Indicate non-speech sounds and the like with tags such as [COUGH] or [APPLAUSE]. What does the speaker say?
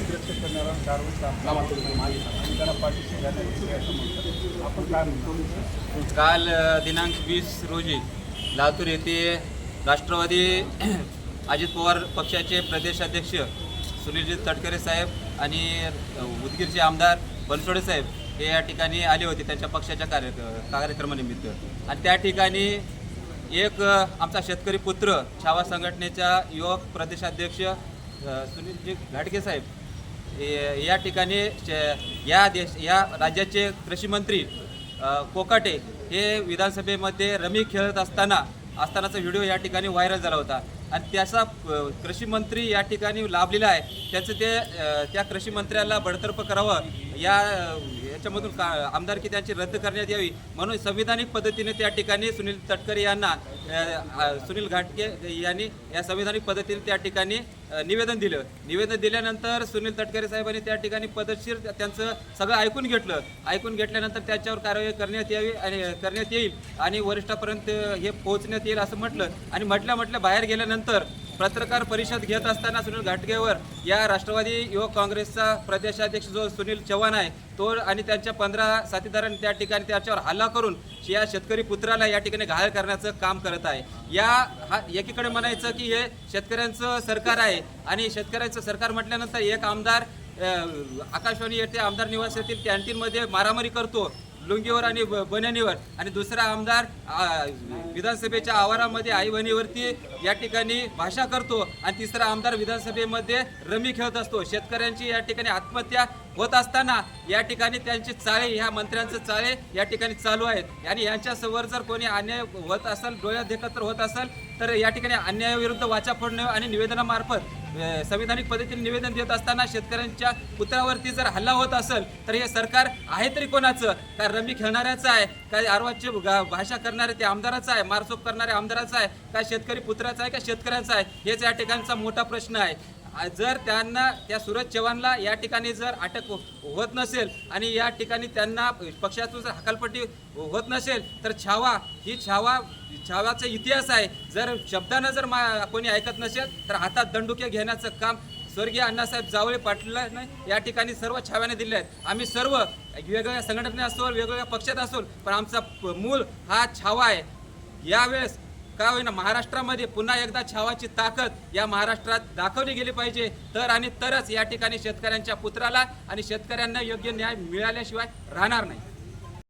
करणारा कारवाई पाठीशी आपण काय म्हणतो? काल दिनांक वीस रोजी लातूर येथे राष्ट्रवादी [CLEARS THROAT] अजित पवार पक्षाचे प्रदेशाध्यक्ष सुनीलजी तटकरे साहेब आणि उदगीरचे आमदार बनसोडे साहेब हे या ठिकाणी आले होते त्यांच्या पक्षाच्या कार्य कार्यक्रमानिमित्त आणि त्या ठिकाणी एक आमचा शेतकरी पुत्र छावा संघटनेच्या युवक प्रदेशाध्यक्ष सुनीलजी घाटगे साहेब या ठिकाणी या देश या राज्याचे कृषीमंत्री कोकाटे हे विधानसभेमध्ये रमी खेळत असताना असतानाचा व्हिडिओ या ठिकाणी व्हायरल झाला होता. आणि त्याचा कृषीमंत्री या ठिकाणी लाभलेला आहे. त्याचं ते त्या कृषीमंत्र्याला बडतर्फ करावं या याच्यामधून का आमदारकी त्यांची रद्द करण्यात यावी म्हणून संविधानिक पद्धतीने त्या ठिकाणी सुनील तटकरे यांना सुनील घाटके यांनी या संविधानिक पद्धतीने त्या ठिकाणी निवेदन दिलं. निवेदन दिल्यानंतर सुनील तटकरे साहेबांनी त्या ठिकाणी पद्धतशीर त्यांचं सगळं ऐकून घेतलं. ऐकून घेतल्यानंतर त्याच्यावर कारवाई करण्यात यावी आणि करण्यात येईल आणि वरिष्ठापर्यंत हे पोहोचण्यात येईल असं म्हटलं. आणि म्हटल्या म्हटल्या बाहेर गेल्यानंतर पत्रकार परिषद घेत असताना सुनील घाटगेवर या राष्ट्रवादी युवक काँग्रेसचा प्रदेशाध्यक्ष जो सुनील चव्हाण आहे तो आणि त्यांच्या पंधरा साथीदारांनी त्या ठिकाणी त्याच्यावर हल्ला करून या शेतकरी पुत्राला या ठिकाणी घायल करण्याचं काम करत आहे. या हा एकीकडे म्हणायचं की हे शेतकऱ्यांचं सरकार आहे आणि शेतकऱ्यांचं सरकार म्हटल्यानंतर एक आमदार आकाशवाणी येथे आमदार निवास येथील कॅन्टीनमध्ये मारामारी करतो. लुंगीवर आणि ब- बन्यानीवर आणि दुसरा आमदार विधानसभेच्या आवारामध्ये आई बहिणीवरती या ठिकाणी भाषा करतो. आणि तिसरा आमदार विधानसभेमध्ये रमी खेळत असतो. शेतकऱ्यांची या ठिकाणी आत्महत्या होत असताना या ठिकाणी त्यांची चाळे ह्या मंत्र्यांचे चाळे या ठिकाणी चालू आहेत. आणि यांच्यासमोर जर कोणी अन्याय होत असेल डोळ्यात देखत होत असेल तर या ठिकाणी अन्यायाविरुद्ध वाचा फोडणे आणि निवेदनामार्फत संविधानिक पद्धतीने निवेदन देत असताना शेतकऱ्यांच्या पुत्रावरती जर हल्ला होत असेल तर हे सरकार आहे तरी कोणाचं? काय रमी खेळणाऱ्याचं आहे? काय आरवाची भाषा करणारे ते आमदाराचं आहे? मारसोप करणारे आमदाराचं आहे? काय शेतकरी पुत्राचा आहे का शेतकऱ्यांचा आहे? हेच या ठिकाणचा मोठा प्रश्न आहे. जर त्यांना त्या सूरज चव्हाणला या ठिकाणी जर अटक हो, होत नसेल आणि या ठिकाणी त्यांना पक्षातून जर हकालपट्टी होत नसेल तर छावा ही छावा छावाचा इतिहास आहे. जर शब्दानं जर मा कोणी ऐकत नसेल तर हातात दंडुके घेण्याचं काम स्वर्गीय अण्णासाहेब जावळे पाटलांना या ठिकाणी सर्व छाव्याने दिले आहेत. आम्ही सर्व वेगवेगळ्या संघटने असो वेगवेगळ्या पक्षात असो पण आमचा प- हा छावा आहे. यावेळेस का होईना महाराष्ट्रामध्ये पुन्हा एकदा छावाची ताकद या महाराष्ट्रात दाखवली गेली पाहिजे. तर आणि तरच या ठिकाणी शेतकऱ्यांच्या पुत्राला आणि शेतकऱ्यांना योग्य न्याय मिळाल्याशिवाय राहणार नाही.